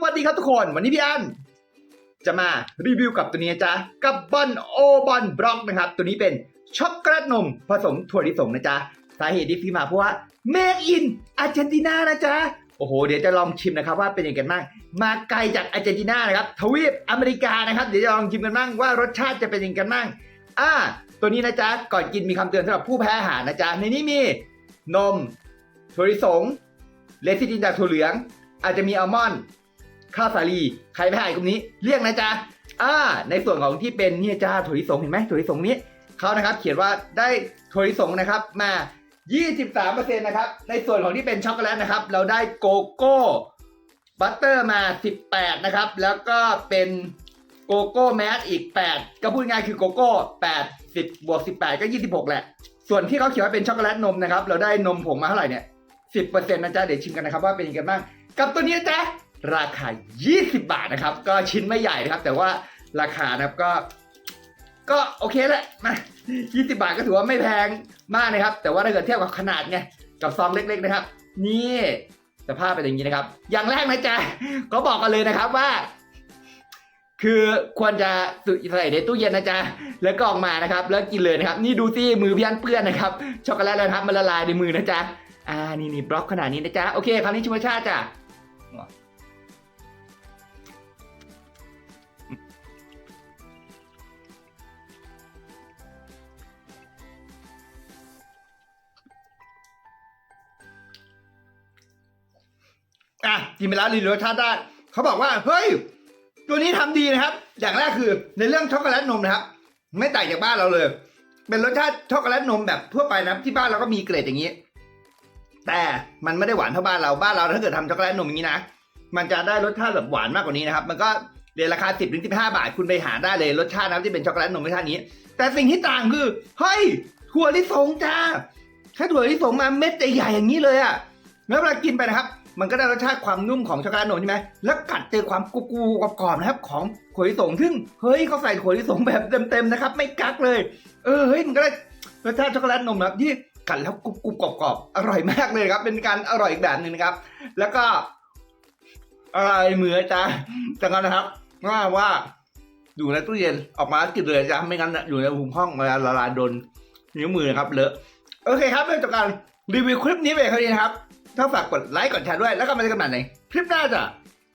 สวัสดีครับทุกคน วันนี้พี่อันจะมารีวิวกับตัวนี้จ๊ะกับบอนโอบอนบล็อกนะครับ ตัวนี้เป็นช็อกโกแลตนมผสมถั่วลิสงนะจ๊ะ สาเหตุที่พี่มาเพราะว่าเมกอินอาร์เจนตินานะจ๊ะ โอ้โห เดี๋ยวจะลองชิมนะครับว่าเป็นยังไงกันบ้าง มาไกลจากอาร์เจนตินานะครับ ทวีปอเมริกานะครับ เดี๋ยวจะลองชิมกันบ้างว่ารสชาติจะเป็นยังไงกันบ้าง อ่า ตัวนี้นะจ๊ะ ก่อนกินมีคำเตือนสำหรับผู้แพ้อาหารนะจ๊ะ ในนี้มีนมถั่วลิสงเลซิตินจากถั่วเหลือง อาจจะมีอัลมอนด์ ข้าวสาลีใครไม่ให้กลุ่มนี้เรียกนะจ๊ะอ่าในส่วนของที่เป็นเนี่ยจ้าถั่วลิสงเห็นไหมถั่วลิสงนี้เขานะครับเขียนว่าได้ถั่วลิสงนะครับมา 23%นะครับในส่วนของที่เป็นช็อกโกแลตนะครับ เราได้โกโก้บัตเตอร์มา 18 นะครับ แล้วก็เป็นโกโก้แมสอีก 8 ก็พูดง่ายคือโกโก้8 10บวก18 ก็ 26 แหละ ส่วนที่เขาเขียนว่าเป็นช็อกโกแลตนมนะครับ เราได้นมผงมาเท่าไหร่เนี่ย 10%นะจ๊ะ เดี๋ยวชิมกันนะครับว่าเป็นยังไงบ้าง กับตัวนี้จ๊ะ ราคา 20 บาทนะครับ ก็ชิ้นไม่ใหญ่นะครับ แต่ว่าราคานะครับก็ ก็โอเคแหละมา20 บาทก็ถือว่าไม่แพงมากนะครับ แต่ว่าถ้าเกิดเทียบกับขนาดไงกับซองเล็ก ๆ นะครับ นี่สภาพเป็นอย่างนี้นะครับ อย่างแรกนะจ๊ะก็บอกกันเลยนะครับว่า คือควรจะใส่ในตู้เย็นนะจ๊ะแล้วก็ออกมานะครับ แล้วกินเลยนะครับ นี่ดูสิมือพี่อันเปื้อนนะครับช็อกโกแลตแล้วครับมันละลายในมือนะจ๊ะอ่านี่นี่บล็อกขนาดนี้นะจ๊ะโอเคคราวนี้ชิมรสชาติจ้ะ กินไปแล้วรีวิวรสชาติได้เขาบอกว่าเฮ้ยตัวนี้ทำดีนะครับ อย่างแรกคือในเรื่องช็อกโกแลตนมนะครับ ไม่แต่งจากบ้านเราเลย เป็นรสชาติช็อกโกแลตนมแบบทั่วไปนะที่บ้านเราก็มีเกรดอย่างนี้ แต่มันไม่ได้หวานเท่าบ้านเราบ้านเราถ้าเกิดทำช็อกโกแลตนมอย่างนี้นะมันจะได้รสชาติแบบหวานมากกว่านี้นะครับ มันก็เรียนราคา 10ถึง15 บาทคุณไปหาได้เลยรสชาตินะครับที่เป็นช็อกโกแลตนมรสชาตินี้ แต่สิ่งที่ต่างคือเฮ้ยถั่วลิสงจ้าแค่ถั่วลิสงมาเม็ดใหญ่ๆอย่างนี้เลยอะแล้วเวลากินไปนะครับ มันก็ได้รสชาติความนุ่มของช็อกโกแลตนมใช่ไหมแล้วกัดเจอความกรูๆกรอบนะครับของถั่วลิสงซึ่งเฮ้ยเขาใส่ถั่วลิสงแบบเต็มๆนะครับไม่กักเลย เออเฮ้ยมันก็ได้รสชาติช็อกโกแลตนมนะครับที่กัดแล้วกรุบกรอบอร่อยมากเลยครับ เป็นการอร่อยอีกแบบหนึ่งนะครับ แล้วก็อะไรเหมือจ้าจากนั้นนะครับว่าว่าอยู่ในตู้เย็นออกมากินเลยจ้าไม่งั้นอยู่ในหุมห้องเวลาละลายโดนนิ้วมือนะครับเลอะโอเคครับเรื่องจากการรีวิวคลิปนี้ไปเท่านี้นะครับ ถ้าฝากกดไลค์กดแชร์ด้วย แล้วก็มาเจอกันใหม่ในคลิปหน้าจ้ะ